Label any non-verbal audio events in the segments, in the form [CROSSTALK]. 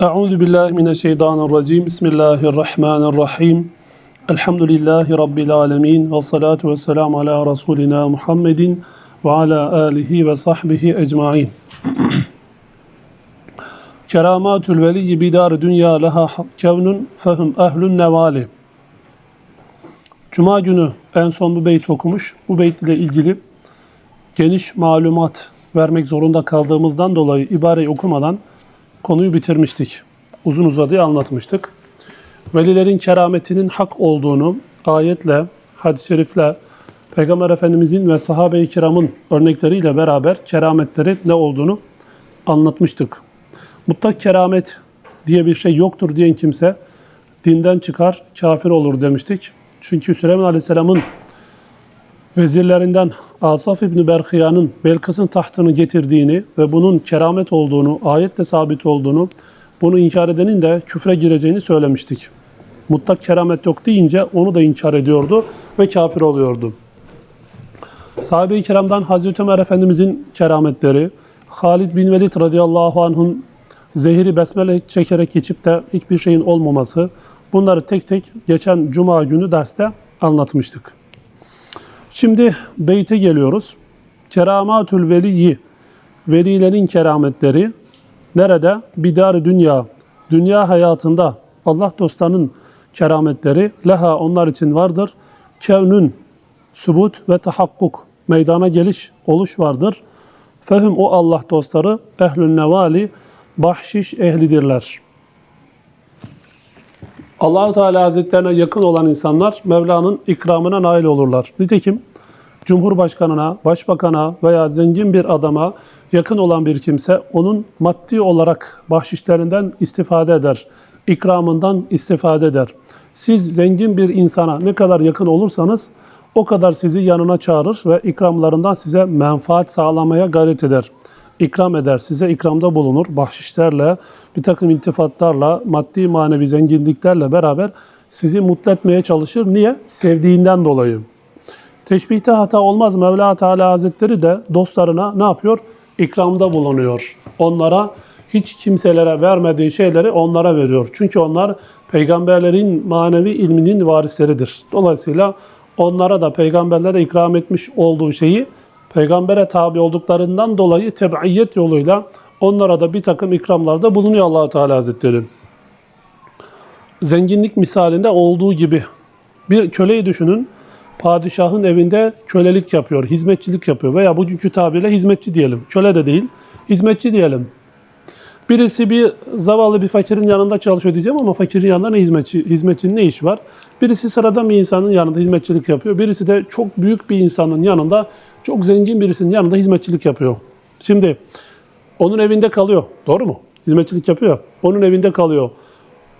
Euzu billahi mineşşeytanirracim. Bismillahirrahmanirrahim. Elhamdülillahi rabbil alamin ve salatu vesselam ala rasulina Muhammedin ve ala alihi ve sahbihi ecmaîn. [CLEARS THROAT] Keramatül veliyyi bidar dünya leha kevnun fehum ehlün nevali. Cuma günü en son bu beyt okumuş. Bu beyt ile ilgili geniş malumat vermek zorunda kaldığımızdan dolayı ibareyi okumadan konuyu bitirmiştik. Uzun uzadıya anlatmıştık. Velilerin kerametinin hak olduğunu ayetle, hadis-i şerifle, Peygamber Efendimizin ve sahabe-i kiramın örnekleriyle beraber kerametleri ne olduğunu anlatmıştık. Mutlak keramet diye bir şey yoktur diyen kimse dinden çıkar, kafir olur demiştik. Çünkü Süleyman Aleyhisselam'ın vezirlerinden Asaf İbni Berhiya'nın Belkıs'ın tahtını getirdiğini ve bunun keramet olduğunu, ayetle sabit olduğunu, bunu inkar edenin de küfre gireceğini söylemiştik. Mutlak keramet yok deyince onu da inkar ediyordu ve kafir oluyordu. Sahabe-i kiramdan Hazreti Ömer Efendimizin kerametleri, Halid bin Velid radıyallahu anh'ın zehiri besmele çekerek geçip de hiçbir şeyin olmaması, bunları tek tek geçen cuma günü derste anlatmıştık. Şimdi beyte geliyoruz. Keramatül veliyyi, velilerin kerametleri nerede? Bidar dünya, dünya hayatında Allah dostlarının kerametleri leha onlar için vardır. Kevnün, sübut ve tahakkuk, meydana geliş, oluş vardır. Fehim o Allah dostları ehlün nevali, bahşiş ehlidirler. Allah Teala Hazretlerine yakın olan insanlar Mevla'nın ikramına nail olurlar. Nitekim Cumhurbaşkanına, başbakana veya zengin bir adama yakın olan bir kimse onun maddi olarak bahşişlerinden istifade eder, ikramından istifade eder. Siz zengin bir insana ne kadar yakın olursanız o kadar sizi yanına çağırır ve ikramlarından size menfaat sağlamaya gayret eder. İkram eder, size ikramda bulunur. Bahşişlerle, bir takım iltifatlarla, maddi manevi zenginliklerle beraber sizi mutlu etmeye çalışır. Niye? Sevdiğinden dolayı. Teşbihte hata olmaz. Mevla Teala Hazretleri de dostlarına ne yapıyor? İkramda bulunuyor. Onlara hiç kimselere vermediği şeyleri onlara veriyor. Çünkü onlar peygamberlerin manevi ilminin varisleridir. Dolayısıyla onlara da peygamberlere ikram etmiş olduğu şeyi peygambere tabi olduklarından dolayı tebaiyet yoluyla onlara da bir takım ikramlarda bulunuyor allah Teala Hazretleri. Zenginlik misalinde olduğu gibi bir köleyi düşünün padişahın evinde kölelik yapıyor, hizmetçilik yapıyor veya bugünkü tabirle hizmetçi diyelim. Köle de değil, hizmetçi diyelim. Birisi bir zavallı bir fakirin yanında çalışıyor diyeceğim ama fakirin yanında ne hizmetçi, hizmetçinin ne işi var? Birisi sıradan bir insanın yanında hizmetçilik yapıyor. Birisi de çok büyük bir insanın yanında, çok zengin birisinin yanında hizmetçilik yapıyor. Şimdi onun evinde kalıyor. Doğru mu? Hizmetçilik yapıyor. Onun evinde kalıyor.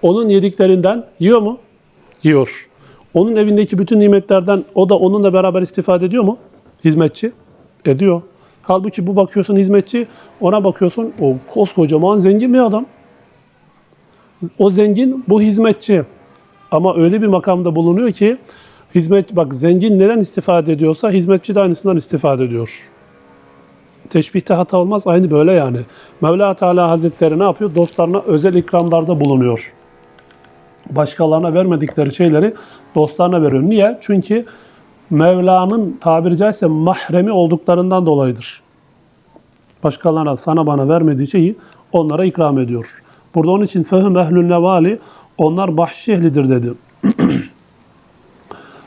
Onun yediklerinden yiyor mu? Yiyor. Onun evindeki bütün nimetlerden o da onunla beraber istifade ediyor mu? Hizmetçi. Ediyor. Halbuki bu bakıyorsun hizmetçi, ona bakıyorsun o koskocaman zengin bir adam. O zengin, bu hizmetçi. Ama öyle bir makamda bulunuyor ki hizmet bak zengin neden istifade ediyorsa hizmetçi de aynısından istifade ediyor. Teşbihte hata olmaz. Aynı böyle yani. Mevla Teala Hazretleri ne yapıyor? Dostlarına özel ikramlarda bulunuyor başkalarına vermedikleri şeyleri dostlarına veriyor. Niye? Çünkü Mevla'nın tabiri caizse mahremi olduklarından dolayıdır. Başkalarına sana bana vermediği şeyi onlara ikram ediyor. Burada onun için fehüm ehlül nevali onlar bahşiş ehlidir dedi. [CLEARS THROAT]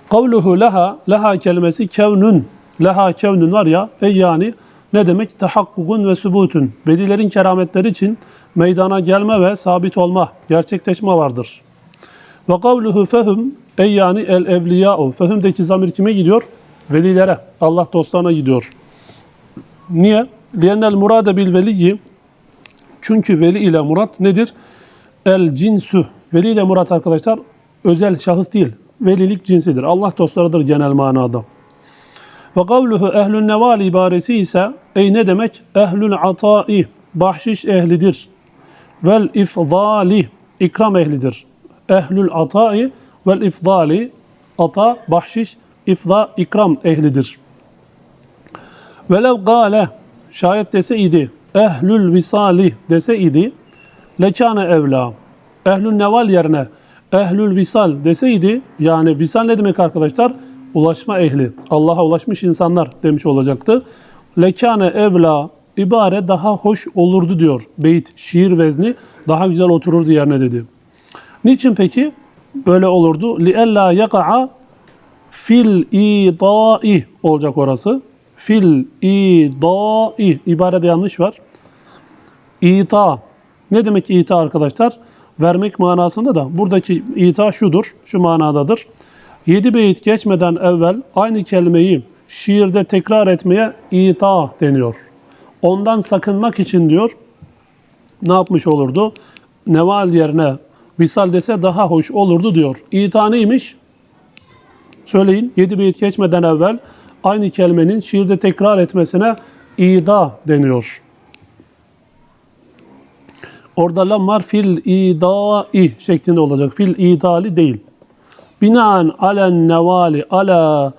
Kavluhu leha, leha kelimesi kevnün, leha kevnün var ya, ey yani ne demek? Tahakkukun ve sübutun. Velilerin kerametleri için meydana gelme ve sabit olma, gerçekleşme vardır. Ve kavluhu fehum ey yani el evliya'u. Fehum'deki zamir kime gidiyor? Velilere, Allah dostlarına gidiyor. Niye? Liyennel murade bil veliyyi. Çünkü veli ile murat nedir? El cinsu. Veli ile murat arkadaşlar özel şahıs değil. Velilik cinsidir. Allah dostlarıdır genel manada. Ve kavluhu ehlün neval ibaresi ise ey ne demek? Ehlül atai. Bahşiş ehlidir. Vel ifdali. ikram ehlidir ehlül atai vel ifdali ata, bahşiş, ifda, ikram ehlidir. Velev gale şayet dese idi ehlül visali dese idi lekâne evla. Ehlün neval yerine ehlül visal deseydi yani visal ne demek arkadaşlar? Ulaşma ehli. Allah'a ulaşmış insanlar demiş olacaktı. Lekane evla ibare daha hoş olurdu diyor. Beyt, şiir vezni daha güzel otururdu yerine dedi. Niçin peki? Böyle olurdu. Li Liella yaka'a fil idai olacak orası. Fil idai. İbarede yanlış var. İta. Ne demek ita arkadaşlar? Vermek manasında da buradaki ita şudur, şu manadadır. Yedi beyit geçmeden evvel aynı kelimeyi şiirde tekrar etmeye ita deniyor. Ondan sakınmak için diyor ne yapmış olurdu? Neval yerine visal dese daha hoş olurdu diyor. İta neymiş? Söyleyin. Yedi beyit geçmeden evvel aynı kelimenin şiirde tekrar etmesine ida deniyor. Orada lam var fil idai şeklinde olacak. Fil idali değil. Binaen alen nevali ala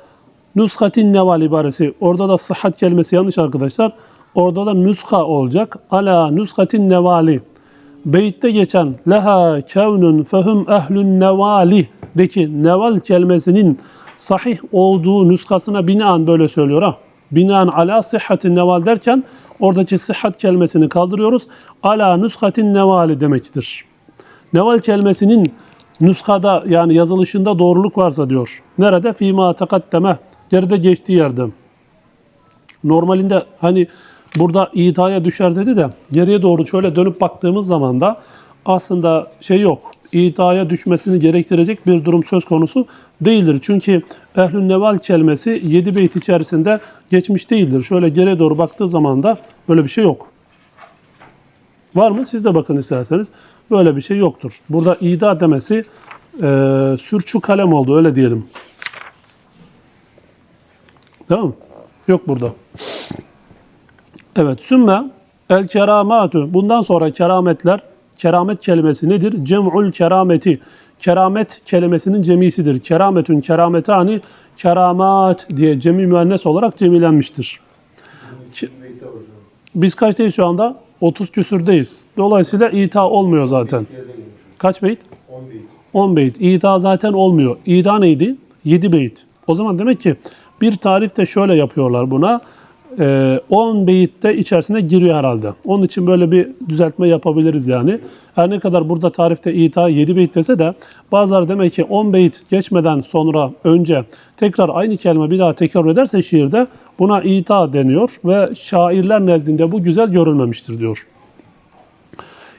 nuskatin neval ibaresi. Orada da sıhhat kelimesi yanlış arkadaşlar. Orada da nuska olacak. Ala nuskatin nevali. Beytte geçen leha kevnun fehum ehlün nevali deki neval kelimesinin sahih olduğu nüskasına binaen böyle söylüyor ha. Binaen ala sıhhatin neval derken oradaki sıhhat kelimesini kaldırıyoruz. Ala nüskatin nevali demektir. Neval kelimesinin nüskada yani yazılışında doğruluk varsa diyor. Nerede? Fîmâ tekaddeme. Geride geçtiği yerde. Normalinde hani burada itaya düşer dedi de geriye doğru şöyle dönüp baktığımız zaman da aslında şey yok. İtaya düşmesini gerektirecek bir durum söz konusu değildir. Çünkü ehlün neval kelimesi 7 beyt içerisinde geçmiş değildir. Şöyle geriye doğru baktığı zaman da böyle bir şey yok. Var mı? Siz de bakın isterseniz. Böyle bir şey yoktur. Burada ida demesi e, sürçü kalem oldu öyle diyelim. Tamam? Yok burada. Evet. Sümme el keramatu. Bundan sonra kerametler, keramet kelimesi nedir? Cem'ul kerameti. Keramet kelimesinin cemisidir. Kerametün kerametani keramat diye cemi müennes olarak cemilenmiştir. Biz kaçtayız şu anda? 30 küsürdeyiz. Dolayısıyla ita olmuyor zaten. Kaç beyt? 10 beyt. İda zaten olmuyor. İda neydi? 7 beyt. O zaman demek ki bir tarifte şöyle yapıyorlar buna. Ee, 10 beyit de içerisine giriyor herhalde. Onun için böyle bir düzeltme yapabiliriz yani. Her ne kadar burada tarifte ita 7 beyit dese de bazıları demek ki 10 beyit geçmeden sonra önce tekrar aynı kelime bir daha tekrar ederse şiirde buna ita deniyor ve şairler nezdinde bu güzel görülmemiştir diyor.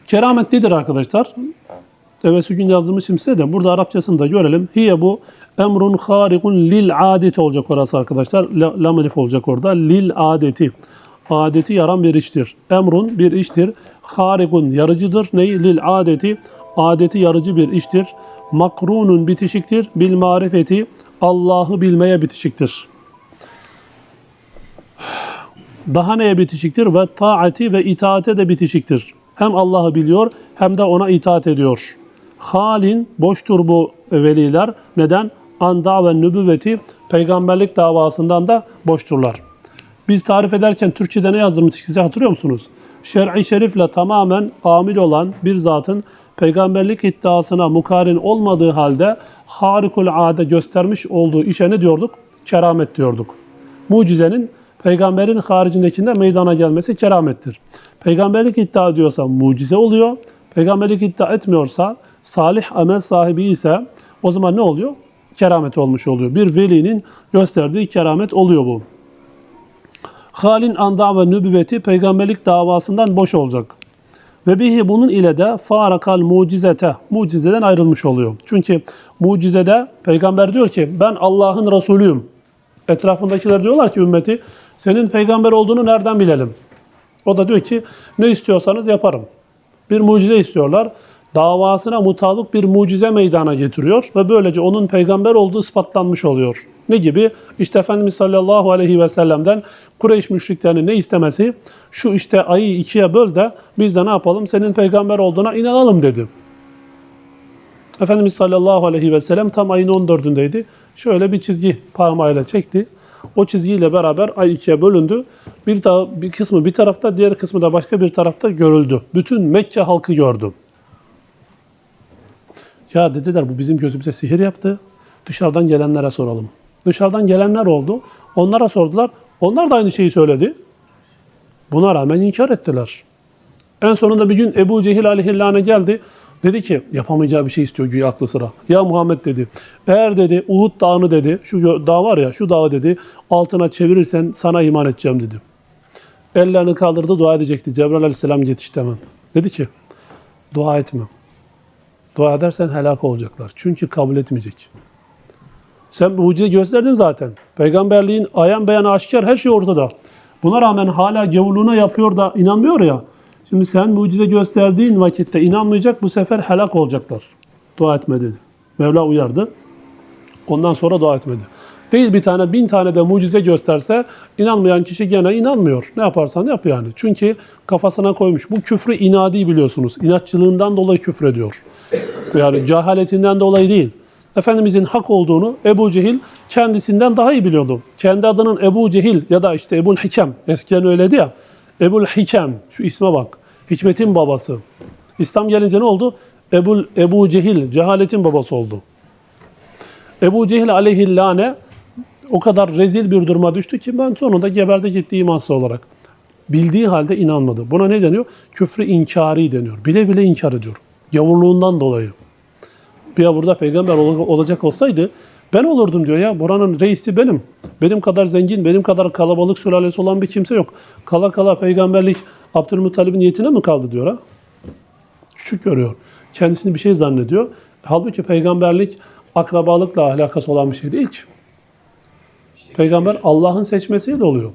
Keramet nedir arkadaşlar? Evvelsi gün yazdığımız de burada Arapçasını da görelim. Hiye bu emrun harikun lil adeti olacak orası arkadaşlar. La- Lam elif olacak orada. Lil adeti. Adeti yaran bir iştir. Emrun bir iştir. Harikun yarıcıdır. Ney? Lil adeti. Adeti yarıcı bir iştir. Makrunun bitişiktir. Bil marifeti. Allah'ı bilmeye bitişiktir. Daha neye bitişiktir? Ve taati ve itaate de bitişiktir. Hem Allah'ı biliyor hem de ona itaat ediyor. Halin boştur bu veliler. Neden? Anda ve nübüvveti peygamberlik davasından da boşturlar. Biz tarif ederken Türkçe'de ne yazdırmıştık size hatırlıyor musunuz? Şer'i şerifle tamamen amil olan bir zatın peygamberlik iddiasına mukarin olmadığı halde harikul ade göstermiş olduğu işe ne diyorduk? Keramet diyorduk. Mucizenin peygamberin haricindekinde meydana gelmesi keramettir. Peygamberlik iddia ediyorsa mucize oluyor. Peygamberlik iddia etmiyorsa, salih amel sahibi ise o zaman ne oluyor? Keramet olmuş oluyor. Bir velinin gösterdiği keramet oluyor bu. Halin anda ve nübüvveti peygamberlik davasından boş olacak. Ve bihi bunun ile de farakal mucizete, mucizeden ayrılmış oluyor. Çünkü mucizede peygamber diyor ki ben Allah'ın Resulüyüm. Etrafındakiler diyorlar ki ümmeti senin peygamber olduğunu nereden bilelim? O da diyor ki ne istiyorsanız yaparım. Bir mucize istiyorlar. Davasına mutabık bir mucize meydana getiriyor ve böylece onun peygamber olduğu ispatlanmış oluyor. Ne gibi? İşte Efendimiz sallallahu aleyhi ve sellem'den Kureyş müşriklerinin ne istemesi? Şu işte ayı ikiye böl de biz de ne yapalım? Senin peygamber olduğuna inanalım dedi. Efendimiz sallallahu aleyhi ve sellem tam ayın 14'ündeydi. Şöyle bir çizgi parmağıyla çekti. O çizgiyle beraber ay ikiye bölündü. Bir, ta- bir kısmı bir tarafta, diğer kısmı da başka bir tarafta görüldü. Bütün Mekke halkı gördü. Ya dediler bu bizim gözümüze sihir yaptı. Dışarıdan gelenlere soralım. Dışarıdan gelenler oldu. Onlara sordular. Onlar da aynı şeyi söyledi. Buna rağmen inkar ettiler. En sonunda bir gün Ebu Cehil aleyhillâne geldi. Dedi ki yapamayacağı bir şey istiyor güya aklı sıra. Ya Muhammed dedi. Eğer dedi Uhud dağını dedi. Şu dağ var ya şu dağı dedi. Altına çevirirsen sana iman edeceğim dedi. Ellerini kaldırdı dua edecekti. Cebrail aleyhisselam yetişti hemen. Dedi ki dua etme. Dua edersen helak olacaklar. Çünkü kabul etmeyecek. Sen mucize gösterdin zaten. Peygamberliğin ayan beyanı aşikar her şey ortada. Buna rağmen hala gavurluğuna yapıyor da inanmıyor ya. Şimdi sen mucize gösterdiğin vakitte inanmayacak bu sefer helak olacaklar. Dua etme dedi. Mevla uyardı. Ondan sonra dua etmedi. Değil bir tane bin tane de mucize gösterse inanmayan kişi gene inanmıyor. Ne yaparsan yap yani. Çünkü kafasına koymuş. Bu küfrü inadi biliyorsunuz. İnatçılığından dolayı küfrediyor. Yani cehaletinden dolayı değil. Efendimizin hak olduğunu Ebu Cehil kendisinden daha iyi biliyordu. Kendi adının Ebu Cehil ya da işte Ebu'l Hikem eskiden öyleydi ya. Ebu'l Hikem şu isme bak. Hikmetin babası. İslam gelince ne oldu? Ebu, Ebu Cehil cehaletin babası oldu. Ebu Cehil aleyhillâne o kadar rezil bir duruma düştü ki ben sonunda geberdi gitti imansız olarak. Bildiği halde inanmadı. Buna ne deniyor? Küfrü inkari deniyor. Bile bile inkar ediyor. Gavurluğundan dolayı. Ya burada peygamber ol- olacak olsaydı ben olurdum diyor ya. Buranın reisi benim. Benim kadar zengin, benim kadar kalabalık sülalesi olan bir kimse yok. Kala kala peygamberlik Abdülmuttalib'in niyetine mi kaldı diyor ha? Küçük görüyor. Kendisini bir şey zannediyor. Halbuki peygamberlik akrabalıkla alakası olan bir şey değil. Peygamber Allah'ın seçmesiyle oluyor.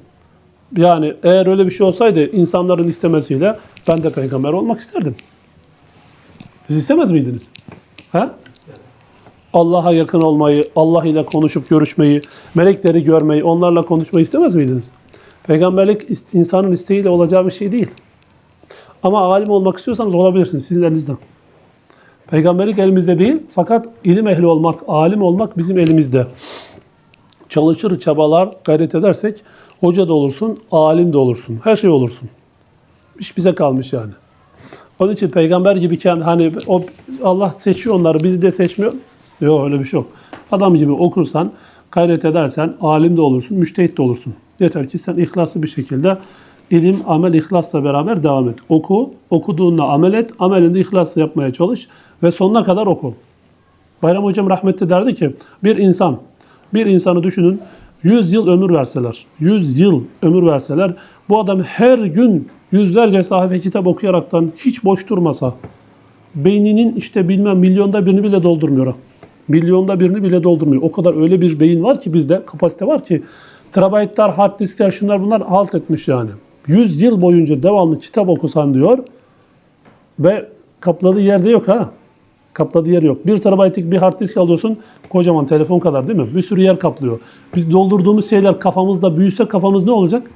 Yani eğer öyle bir şey olsaydı insanların istemesiyle ben de peygamber olmak isterdim. Siz istemez miydiniz? Ha? Allah'a yakın olmayı, Allah ile konuşup görüşmeyi, melekleri görmeyi, onlarla konuşmayı istemez miydiniz? Peygamberlik insanın isteğiyle olacağı bir şey değil. Ama alim olmak istiyorsanız olabilirsiniz sizin elinizde. Peygamberlik elimizde değil fakat ilim ehli olmak, alim olmak bizim elimizde. Çalışır, çabalar, gayret edersek hoca da olursun, alim de olursun. Her şey olursun. İş bize kalmış yani. Onun için peygamber gibiyken hani o Allah seçiyor onları bizi de seçmiyor. Yok öyle bir şey yok. Adam gibi okursan, gayret edersen alim de olursun, müştehit de olursun. Yeter ki sen ihlaslı bir şekilde ilim, amel, ihlasla beraber devam et. Oku, okuduğunla amel et, amelinde ihlasla yapmaya çalış ve sonuna kadar oku. Bayram Hocam rahmetli derdi ki bir insan, bir insanı düşünün 100 yıl ömür verseler, 100 yıl ömür verseler bu adam her gün yüzlerce sahife kitap okuyaraktan hiç boş durmasa beyninin işte bilmem milyonda birini bile doldurmuyor. Milyonda birini bile doldurmuyor. O kadar öyle bir beyin var ki bizde, kapasite var ki terabaytlar, hard diskler, şunlar bunlar halt etmiş yani. 100 yıl boyunca devamlı kitap okusan diyor ve kapladığı yerde yok ha. Kapladığı yer yok. 1 terabaytlık bir hard disk alıyorsun. Kocaman telefon kadar değil mi? Bir sürü yer kaplıyor. Biz doldurduğumuz şeyler kafamızda büyüse kafamız ne olacak?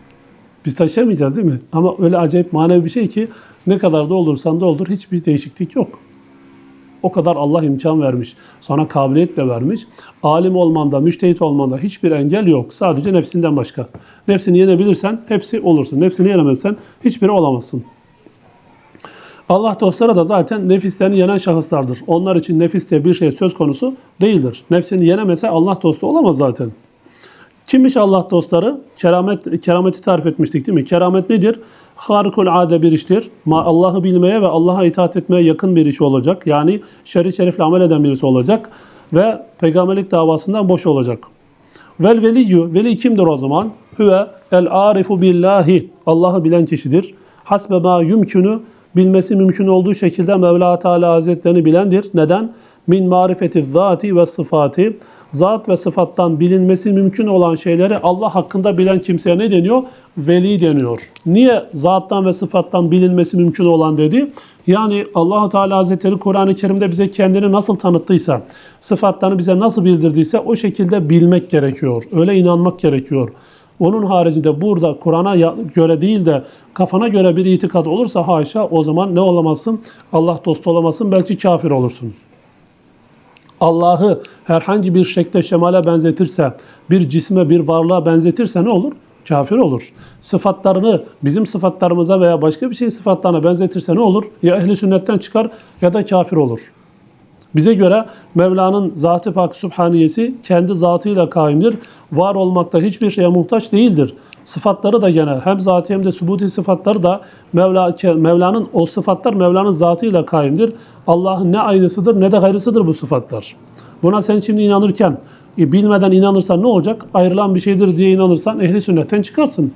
Biz taşıyamayacağız değil mi? Ama öyle acayip manevi bir şey ki ne kadar doldursan doldur hiçbir değişiklik yok. O kadar Allah imkan vermiş. Sana kabiliyet de vermiş. Alim olmanda, müştehit olmanda hiçbir engel yok. Sadece nefsinden başka. Nefsini yenebilirsen hepsi olursun. Nefsini yenemezsen hiçbiri olamazsın. Allah dostları da zaten nefislerini yenen şahıslardır. Onlar için nefis diye bir şey söz konusu değildir. Nefsini yenemese Allah dostu olamaz zaten. Kimmiş Allah dostları? Keramet, kerameti tarif etmiştik değil mi? Keramet nedir? Harikul ade bir iştir. Allah'ı bilmeye ve Allah'a itaat etmeye yakın bir iş olacak. Yani şer'i şerifle amel eden birisi olacak. Ve peygamberlik davasından boş olacak. Vel veliyyü, veli kimdir o zaman? Hüve el arifu billahi, Allah'ı bilen kişidir. Hasbe ma yumkünü, bilmesi mümkün olduğu şekilde Mevla Teala Hazretlerini bilendir. Neden? Min marifeti zati ve sıfati, zat ve sıfattan bilinmesi mümkün olan şeyleri Allah hakkında bilen kimseye ne deniyor? Veli deniyor. Niye zattan ve sıfattan bilinmesi mümkün olan dedi? Yani allah Teala Hazretleri Kur'an-ı Kerim'de bize kendini nasıl tanıttıysa, sıfatlarını bize nasıl bildirdiyse o şekilde bilmek gerekiyor. Öyle inanmak gerekiyor. Onun haricinde burada Kur'an'a göre değil de kafana göre bir itikad olursa haşa o zaman ne olamazsın? Allah dostu olamazsın belki kafir olursun. Allah'ı herhangi bir şekle şemale benzetirse, bir cisme, bir varlığa benzetirse ne olur? Kafir olur. Sıfatlarını bizim sıfatlarımıza veya başka bir şeyin sıfatlarına benzetirse ne olur? Ya ehli sünnetten çıkar ya da kafir olur. Bize göre Mevla'nın Zat-ı Pak Sübhaniyesi kendi zatıyla kaimdir. Var olmakta hiçbir şeye muhtaç değildir. Sıfatları da gene hem zati hem de sübuti sıfatları da Mevla, Mevla'nın o sıfatlar Mevla'nın zatıyla kaimdir. Allah'ın ne aynısıdır ne de gayrısıdır bu sıfatlar. Buna sen şimdi inanırken e, bilmeden inanırsan ne olacak? Ayrılan bir şeydir diye inanırsan ehli sünnetten çıkarsın.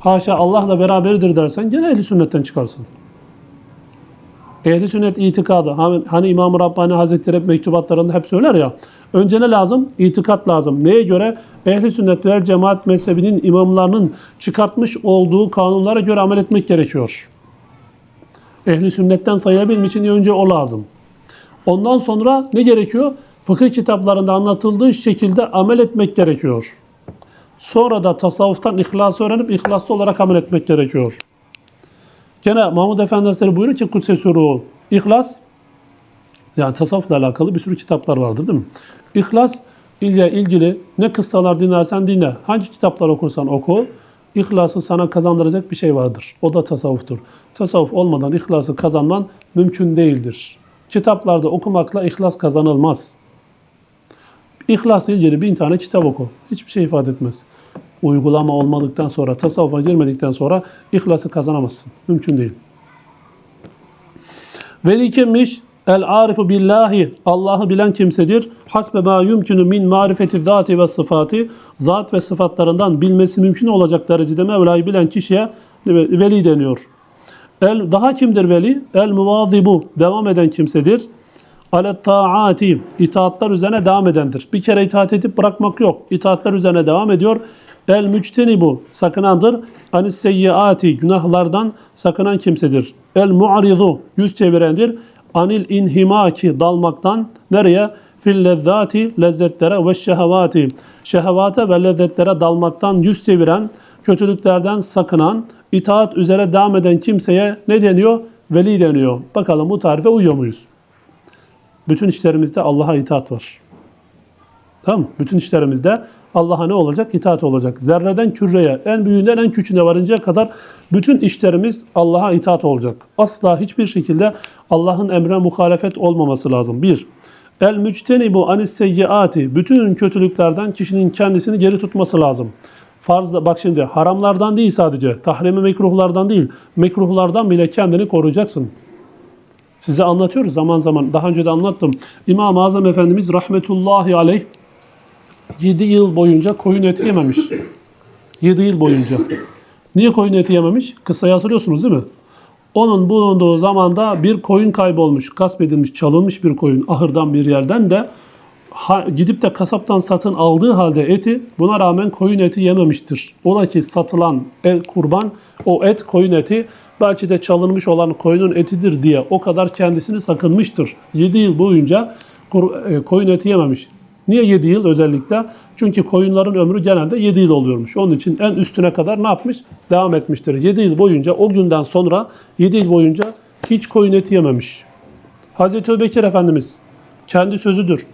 Haşa Allah'la beraberdir dersen gene ehli sünnetten çıkarsın. Ehli sünnet itikadı. Hani, hani İmam-ı Rabbani Hazretleri hep mektubatlarında hep söyler ya. Önce ne lazım? İtikat lazım. Neye göre? Ehli sünnet ve cemaat mezhebinin imamlarının çıkartmış olduğu kanunlara göre amel etmek gerekiyor. Ehli sünnetten sayılabilmek için önce o lazım. Ondan sonra ne gerekiyor? Fıkıh kitaplarında anlatıldığı şekilde amel etmek gerekiyor. Sonra da tasavvuftan ihlası öğrenip ihlaslı olarak amel etmek gerekiyor. Gene Mahmud Efendi Hazretleri buyuruyor ki Kudüs'e suru İhlas yani tasavvufla alakalı bir sürü kitaplar vardır değil mi? İhlas ile ilgili ne kıssalar dinlersen dinle. Hangi kitaplar okursan oku. İhlası sana kazandıracak bir şey vardır. O da tasavvuftur. Tasavvuf olmadan ihlası kazanman mümkün değildir. Kitaplarda okumakla ihlas kazanılmaz. İhlasla ilgili bin tane kitap oku. Hiçbir şey ifade etmez uygulama olmadıktan sonra, tasavvufa girmedikten sonra ihlası kazanamazsın. Mümkün değil. Veli kimmiş? El arifu billahi. Allah'ı bilen kimsedir. Hasbe ma yumkinu min marifeti zati ve sıfati. Zat ve sıfatlarından bilmesi mümkün olacak derecede Mevla'yı bilen kişiye veli deniyor. El, daha kimdir veli? El muvazibu. Devam eden kimsedir. Alet taati. İtaatlar üzerine devam edendir. Bir kere itaat edip bırakmak yok. İtaatler üzerine devam ediyor. El müctenibu sakınandır. Anis seyyiati günahlardan sakınan kimsedir. El mu'ridu yüz çevirendir. Anil inhimaki dalmaktan nereye? Fil lezzati lezzetlere ve şehevati şehevate ve lezzetlere dalmaktan yüz çeviren, kötülüklerden sakınan, itaat üzere devam eden kimseye ne deniyor? Veli deniyor. Bakalım bu tarife uyuyor muyuz? Bütün işlerimizde Allah'a itaat var. Tamam Bütün işlerimizde Allah'a ne olacak? İtaat olacak. Zerreden küreye, en büyüğünden en küçüğüne varıncaya kadar bütün işlerimiz Allah'a itaat olacak. Asla hiçbir şekilde Allah'ın emre muhalefet olmaması lazım. Bir, el müctenibu anis seyyiati. Bütün kötülüklerden kişinin kendisini geri tutması lazım. Farzda bak şimdi haramlardan değil sadece, tahrimi mekruhlardan değil, mekruhlardan bile kendini koruyacaksın. Size anlatıyoruz zaman zaman. Daha önce de anlattım. İmam-ı Azam Efendimiz rahmetullahi aleyh 7 yıl boyunca koyun eti yememiş. 7 yıl boyunca. Niye koyun eti yememiş? Kısayı hatırlıyorsunuz değil mi? Onun bulunduğu zamanda bir koyun kaybolmuş, gasp edilmiş, çalınmış bir koyun ahırdan bir yerden de ha, gidip de kasaptan satın aldığı halde eti buna rağmen koyun eti yememiştir. Ola ki satılan el, kurban o et koyun eti belki de çalınmış olan koyunun etidir diye o kadar kendisini sakınmıştır. 7 yıl boyunca e, koyun eti yememiş. Niye 7 yıl özellikle? Çünkü koyunların ömrü genelde 7 yıl oluyormuş. Onun için en üstüne kadar ne yapmış? Devam etmiştir. 7 yıl boyunca o günden sonra 7 yıl boyunca hiç koyun eti yememiş. Hazreti Öbekir Efendimiz kendi sözüdür.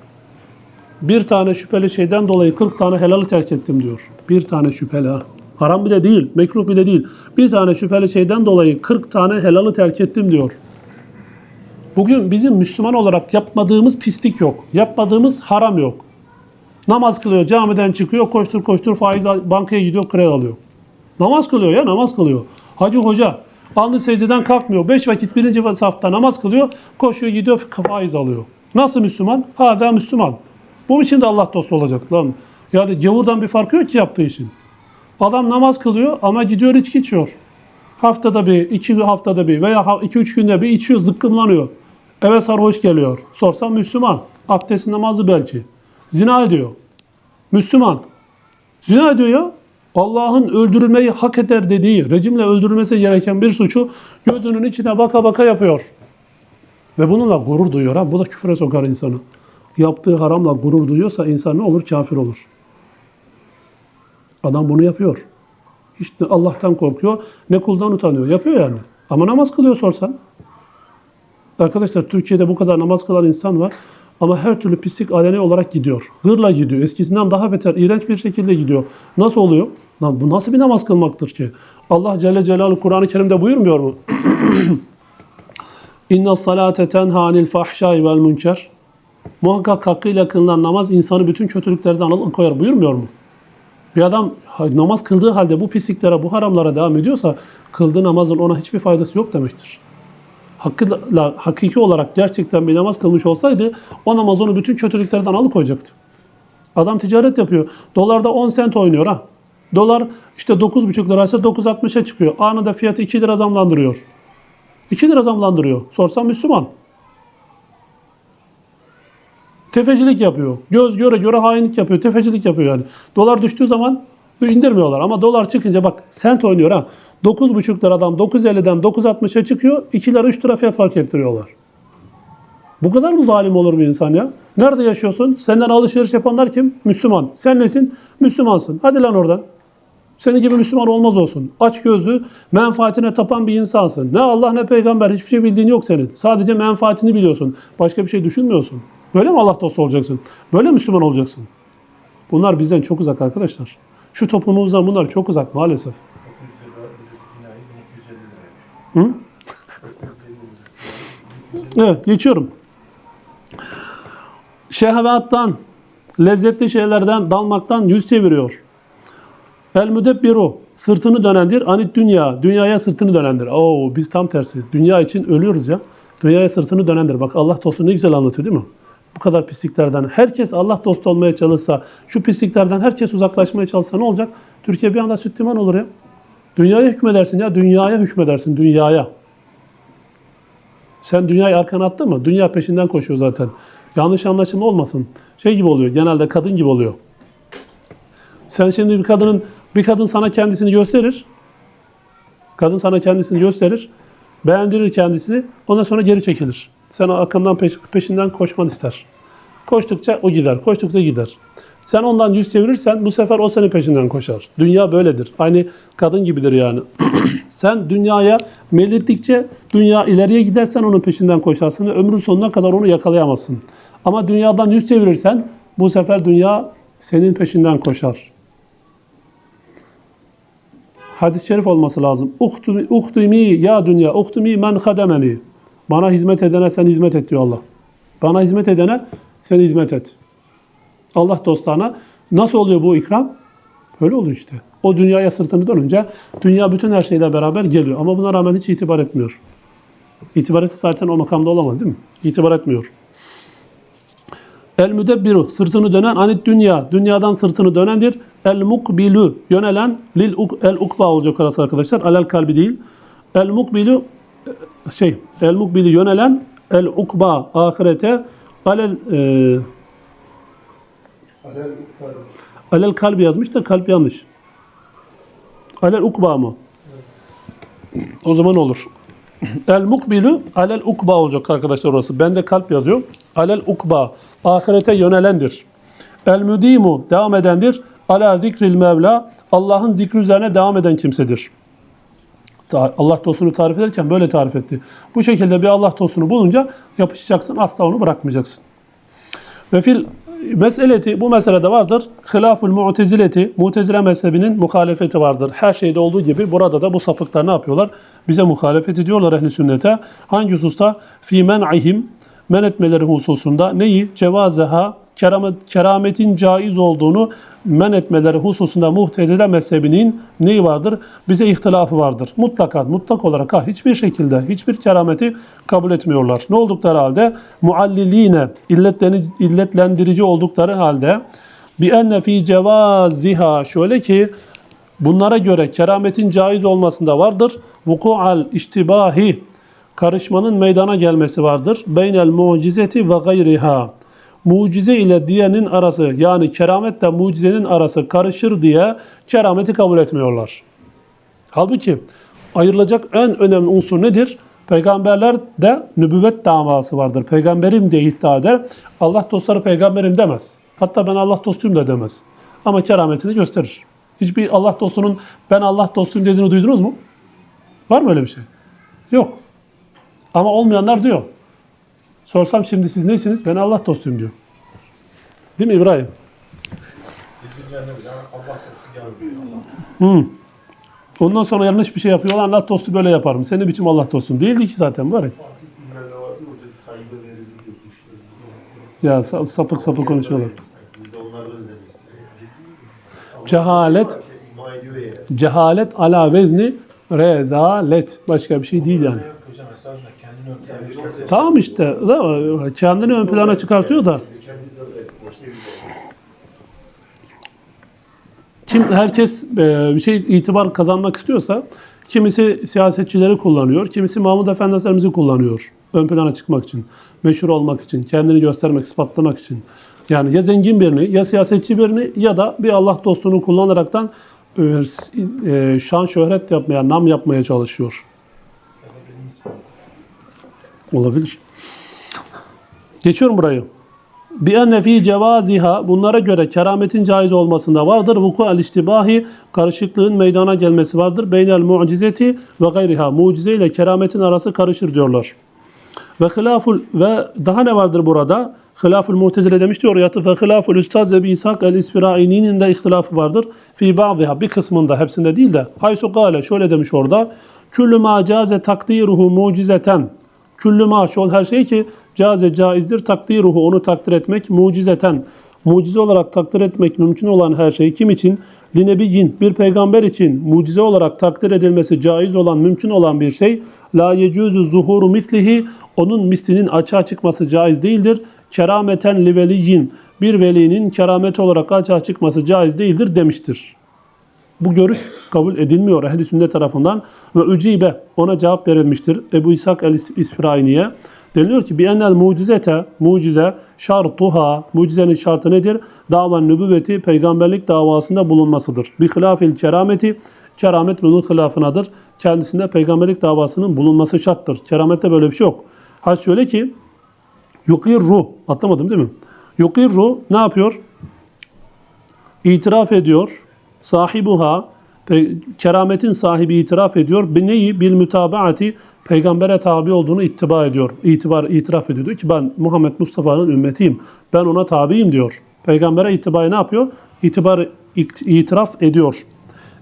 Bir tane şüpheli şeyden dolayı 40 tane helalı terk ettim diyor. Bir tane şüpheli ha. Haram bile değil, mekruh bile değil. Bir tane şüpheli şeyden dolayı 40 tane helalı terk ettim diyor. Bugün bizim Müslüman olarak yapmadığımız pislik yok. Yapmadığımız haram yok. Namaz kılıyor, camiden çıkıyor, koştur koştur faiz bankaya gidiyor, kredi alıyor. Namaz kılıyor ya, namaz kılıyor. Hacı hoca alnı secdeden kalkmıyor. Beş vakit birinci safta namaz kılıyor, koşuyor gidiyor faiz alıyor. Nasıl Müslüman? Hala Müslüman. Bu için de Allah dostu olacak lan. Yani gavurdan bir farkı yok ki yaptığı işin. Adam namaz kılıyor ama gidiyor içki içiyor. Haftada bir, iki haftada bir veya iki üç günde bir içiyor, zıkkımlanıyor. Eve sarhoş geliyor. Sorsam Müslüman. Abdest namazı belki. Zina ediyor. Müslüman. Zina ediyor ya. Allah'ın öldürülmeyi hak eder dediği, rejimle öldürülmesi gereken bir suçu gözünün içine baka baka yapıyor. Ve bununla gurur duyuyor. Ha? Bu da küfre sokar insanı. Yaptığı haramla gurur duyuyorsa insan ne olur? Kafir olur. Adam bunu yapıyor. Hiç ne Allah'tan korkuyor ne kuldan utanıyor. Yapıyor yani. Ama namaz kılıyor sorsan. Arkadaşlar Türkiye'de bu kadar namaz kılan insan var. Ama her türlü pislik aleni olarak gidiyor. Hırla gidiyor. Eskisinden daha beter, iğrenç bir şekilde gidiyor. Nasıl oluyor? Lan bu nasıl bir namaz kılmaktır ki? Allah Celle Celaluhu Kur'an-ı Kerim'de buyurmuyor mu? [CLEARS THROAT] İnna salate tenha anil fahşai vel münker. Muhakkak hakkıyla kılınan namaz insanı bütün kötülüklerden alıkoyar buyurmuyor mu? Bir adam namaz kıldığı halde bu pisliklere, bu haramlara devam ediyorsa kıldığı namazın ona hiçbir faydası yok demektir. Hakkıyla, hakiki olarak gerçekten bir namaz kılmış olsaydı o namaz onu bütün kötülüklerden alıkoyacaktı. Adam ticaret yapıyor. Dolarda 10 sent oynuyor ha. Dolar işte 9,5 liraysa 9.60'a çıkıyor. Anında fiyatı 2 lira zamlandırıyor. 2 lira zamlandırıyor. Sorsam Müslüman. Tefecilik yapıyor. Göz göre göre hainlik yapıyor. Tefecilik yapıyor yani. Dolar düştüğü zaman indirmiyorlar. Ama dolar çıkınca bak sent oynuyor ha. 9,5 liradan 9.50'den 9.60'a çıkıyor. 2 lira 3 lira fiyat fark ettiriyorlar. Bu kadar mı zalim olur bir insan ya? Nerede yaşıyorsun? Senden alışveriş yapanlar kim? Müslüman. Sen nesin? Müslümansın. Hadi lan oradan. Senin gibi Müslüman olmaz olsun. Aç gözlü, menfaatine tapan bir insansın. Ne Allah ne peygamber hiçbir şey bildiğin yok senin. Sadece menfaatini biliyorsun. Başka bir şey düşünmüyorsun. Böyle mi Allah dostu olacaksın? Böyle Müslüman olacaksın? Bunlar bizden çok uzak arkadaşlar. Şu toplumumuzdan bunlar çok uzak maalesef. 950 lira. Hı? Evet geçiyorum. Şehvettan, lezzetli şeylerden dalmaktan yüz çeviriyor. El müdebbiru, sırtını dönendir. Anit dünya, dünyaya sırtını dönendir. Oo biz tam tersi. Dünya için ölüyoruz ya. Dünyaya sırtını dönendir. Bak Allah dostu ne güzel anlatıyor değil mi? Bu kadar pisliklerden. Herkes Allah dostu olmaya çalışsa, şu pisliklerden herkes uzaklaşmaya çalışsa ne olacak? Türkiye bir anda süt olur ya. Dünyaya hükmedersin ya, dünyaya hükmedersin, dünyaya. Sen dünyayı arkana attın mı? Dünya peşinden koşuyor zaten. Yanlış anlaşılma olmasın. Şey gibi oluyor, genelde kadın gibi oluyor. Sen şimdi bir kadının, bir kadın sana kendisini gösterir. Kadın sana kendisini gösterir. Beğendirir kendisini. Ondan sonra geri çekilir. Sen arkandan peş, peşinden koşman ister. Koştukça o gider, koştukça gider. Sen ondan yüz çevirirsen bu sefer o senin peşinden koşar. Dünya böyledir. Aynı kadın gibidir yani. [CLEARS THROAT] Sen dünyaya meylettikçe dünya ileriye gidersen onun peşinden koşarsın ve ömrün sonuna kadar onu yakalayamazsın. Ama dünyadan yüz çevirirsen bu sefer dünya senin peşinden koşar. Hadis-i şerif olması lazım. Uhtumi, ya dünya, uhtumi men hademeni. Bana hizmet edene sen hizmet et diyor Allah. Bana hizmet edene sen hizmet et. Allah dostlarına nasıl oluyor bu ikram? Öyle oluyor işte. O dünyaya sırtını dönünce dünya bütün her şeyle beraber geliyor. Ama buna rağmen hiç itibar etmiyor. İtibar etse zaten o makamda olamaz değil mi? İtibar etmiyor. El müdebbiru sırtını dönen anit dünya. Dünyadan sırtını dönendir. El mukbilu yönelen lil uk, el ukba olacak orası arkadaşlar. Alel kalbi değil. El mukbilu şey el mukbilu yönelen el ukba ahirete alel e, Alel kalbi yazmış da kalp yanlış. Alel ukba mı? O zaman olur. El mukbilu alel ukba olacak arkadaşlar orası. Bende kalp yazıyor. Alel ukba. Ahirete yönelendir. El müdimu devam edendir. Ala zikril mevla. Allah'ın zikri üzerine devam eden kimsedir. Allah dostunu tarif ederken böyle tarif etti. Bu şekilde bir Allah dostunu bulunca yapışacaksın. Asla onu bırakmayacaksın. Ve fil meseleti bu meselede vardır. Hilaful mu'tezileti, mutezile mezhebinin muhalefeti vardır. Her şeyde olduğu gibi burada da bu sapıklar ne yapıyorlar? Bize muhalefet ediyorlar ehli sünnete. Hangi hususta? Fi men'ihim men etmeleri hususunda neyi? Cevazeha keramet, kerametin caiz olduğunu men etmeleri hususunda muhtezile mezhebinin neyi vardır? Bize ihtilafı vardır. Mutlaka, mutlak olarak ha, hiçbir şekilde hiçbir kerameti kabul etmiyorlar. Ne oldukları halde? Mualliline, illetlendirici oldukları halde bi enne fi cevaziha şöyle ki bunlara göre kerametin caiz olmasında vardır. Vuku'al iştibahi karışmanın meydana gelmesi vardır. Beynel mucizeti ve gayriha. Mucize ile diyenin arası yani kerametle mucizenin arası karışır diye kerameti kabul etmiyorlar. Halbuki ayrılacak en önemli unsur nedir? Peygamberler de nübüvvet davası vardır. Peygamberim diye iddia eder. Allah dostları peygamberim demez. Hatta ben Allah dostuyum da demez. Ama kerametini gösterir. Hiçbir Allah dostunun ben Allah dostuyum dediğini duydunuz mu? Var mı öyle bir şey? Yok. Ama olmayanlar diyor. Sorsam şimdi siz nesiniz? Ben Allah dostuyum diyor. Değil mi İbrahim? Hı. Ondan sonra yanlış bir şey yapıyor. Allah dostu böyle yaparım. Senin biçim Allah dostum. Değildi ki zaten var ya. Sapık sapık konuşuyorlar. Cehalet, cehalet ala vezni rezalet. Başka bir şey değil yani. Tamam işte. Kendini ön plana çıkartıyor da. Kim herkes e, bir şey itibar kazanmak istiyorsa kimisi siyasetçileri kullanıyor, kimisi Mahmud Efendi Hazretlerimizi kullanıyor ön plana çıkmak için, meşhur olmak için, kendini göstermek, ispatlamak için. Yani ya zengin birini, ya siyasetçi birini ya da bir Allah dostunu kullanaraktan e, e, şan şöhret yapmaya, nam yapmaya çalışıyor. ya da benim ismim. Olabilir. Geçiyorum burayı. Bi enne fi cevaziha bunlara göre kerametin caiz olmasında vardır. Vuku el iştibahi karışıklığın meydana gelmesi vardır. Beynel mucizeti ve gayriha mucize ile kerametin arası karışır diyorlar. Ve hilaful ve daha ne vardır burada? Hilaful Mu'tezile demişti oraya ve hilaful Üstaz Ebi İshak el İsfirai'nin de ihtilafı vardır. Fi ba'diha bir kısmında hepsinde değil de haysu gale şöyle demiş orada. Küllü ma caze takdiruhu mucizeten Küllü ma şol her şey ki caze caizdir takdiruhu onu takdir etmek mucizeten mucize olarak takdir etmek mümkün olan her şey kim için? Linebiyyin bir peygamber için mucize olarak takdir edilmesi caiz olan mümkün olan bir şey la yecuzu zuhuru mislihi onun mislinin açığa çıkması caiz değildir. Kerameten li veliyyin bir velinin keramet olarak açığa çıkması caiz değildir demiştir. Bu görüş kabul edilmiyor ehl-i sünnet tarafından ve ücibe ona cevap verilmiştir. Ebu İshak el-İsfirayni'ye deniliyor ki bi enel mucizete mucize şartuha mucizenin şartı nedir? Davan nübüvveti peygamberlik davasında bulunmasıdır. Bi hilafil kerameti keramet bunun hilafınadır. Kendisinde peygamberlik davasının bulunması şarttır. Keramette böyle bir şey yok. Ha şöyle ki yukirru atlamadım değil mi? Yukirru ne yapıyor? İtiraf ediyor. Sahibuha kerametin sahibi itiraf ediyor. Bir neyi? Bil mütabaati peygambere tabi olduğunu ittiba ediyor. İtibar itiraf ediyor. Diyor ki ben Muhammed Mustafa'nın ümmetiyim. Ben ona tabiyim diyor. Peygambere ittibayı ne yapıyor? İtibar it- itiraf ediyor.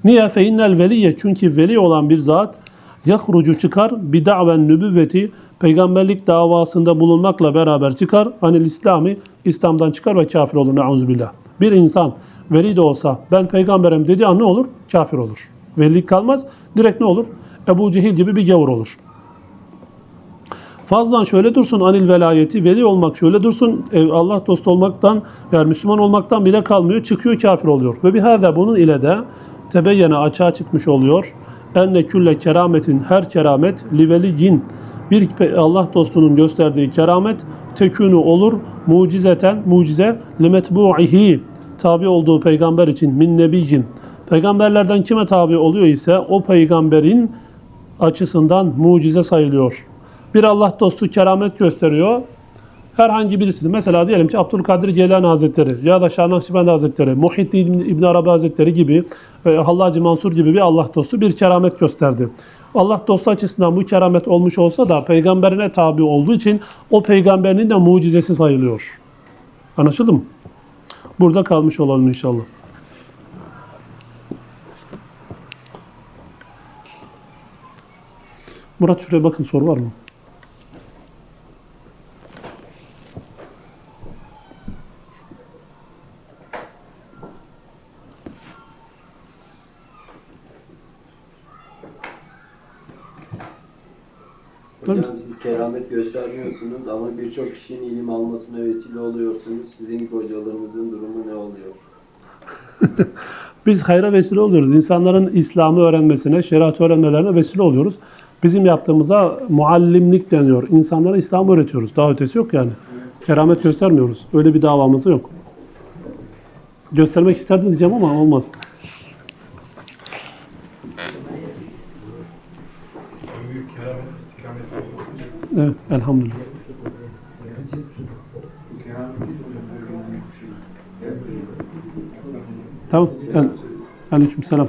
Niye? Fe innel veliye çünkü veli olan bir zat yahrucu çıkar bi da'ven nübüvveti peygamberlik davasında bulunmakla beraber çıkar. Anil İslami İslam'dan çıkar ve kafir olur. Nauzubillah. Bir insan veli de olsa ben peygamberim dediği an ne olur? Kafir olur. Velilik kalmaz. Direkt ne olur? Ebu Cehil gibi bir gavur olur. Fazlan şöyle dursun anil velayeti, veli olmak şöyle dursun, Allah dostu olmaktan, yani Müslüman olmaktan bile kalmıyor, çıkıyor kafir oluyor. Ve bihâzâ bunun ile de tebeyyene açığa çıkmış oluyor. Enne külle kerametin her keramet liveliyin bir Allah dostunun gösterdiği keramet tekünü olur mucizeten mucize limetbu'ihi tabi olduğu peygamber için min nebiyyin peygamberlerden kime tabi oluyor ise o peygamberin açısından mucize sayılıyor. Bir Allah dostu keramet gösteriyor. Herhangi birisini mesela diyelim ki Abdülkadir Geylani Hazretleri ya da Şah Nakşibendi Hazretleri, Muhyiddin İbn Arabi Hazretleri gibi e, Hallacı Mansur gibi bir Allah dostu bir keramet gösterdi. Allah dostu açısından bu keramet olmuş olsa da peygamberine tabi olduğu için o peygamberin de mucizesi sayılıyor. Anlaşıldı mı? Burada kalmış olalım inşallah. Murat şuraya bakın soru var mı? Hocam göstermiyorsunuz ama birçok kişinin ilim almasına vesile oluyorsunuz. Sizin gibi hocalarınızın durumu ne oluyor? [LAUGHS] Biz hayra vesile oluyoruz. İnsanların İslam'ı öğrenmesine, şeriatı öğrenmelerine vesile oluyoruz. Bizim yaptığımıza muallimlik deniyor. İnsanlara İslam'ı öğretiyoruz. Daha ötesi yok yani. Keramet göstermiyoruz. Öyle bir davamız da yok. Göstermek isterdim diyeceğim ama olmaz. Evet, elhamdülillah. Tamam. El, aleyküm selam.